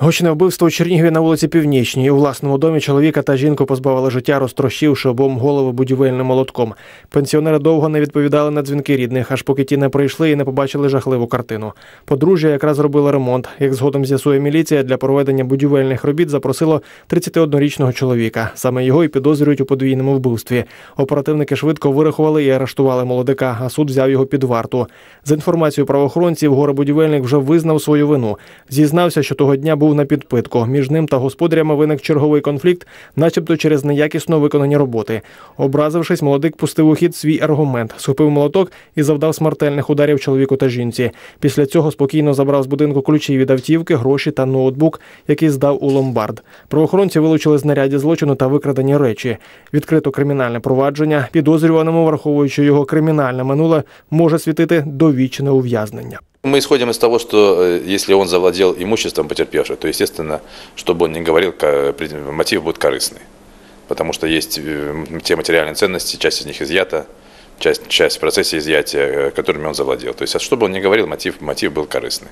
Гучне вбивство у Чернігові на вулиці Північній. У власному домі чоловіка та жінку позбавили життя, розтрощивши обом голови будівельним молотком. Пенсіонери довго не відповідали на дзвінки рідних, аж поки ті не прийшли і не побачили жахливу картину. Подружжя якраз робило ремонт. Як згодом з'ясує міліція, для проведення будівельних робіт запросило 31-річного чоловіка. Саме його і підозрюють у подвійному вбивстві. Оперативники швидко вирахували і арештували молодика, а суд взяв його під варту. За інформацією правоохоронців, горе-будівельник вже визнав свою вину. Зізнався, що того дня був на підпитку. Між ним та господарями виник черговий конфлікт, начебто через неякісно виконані роботи. Образившись, молодик пустив у хід свій аргумент, схопив молоток і завдав смертельних ударів чоловіку та жінці. Після цього спокійно забрав з будинку ключі від автівки, гроші та ноутбук, який здав у ломбард. Правоохоронці вилучили знаряддя злочину та викрадені речі. Відкрито кримінальне провадження. Підозрюваному, враховуючи його кримінальне минуле, може світити довічне ув'язнення. Мы исходим из того, что э, если он завладел имуществом потерпевшего, то, естественно, чтобы он не говорил, мотив будет корыстный. Потому что есть э, те материальные ценности, часть из них изъята, часть, часть в процессе изъятия, э, которыми он завладел. То есть, а чтобы он не говорил, мотив, мотив был корыстный.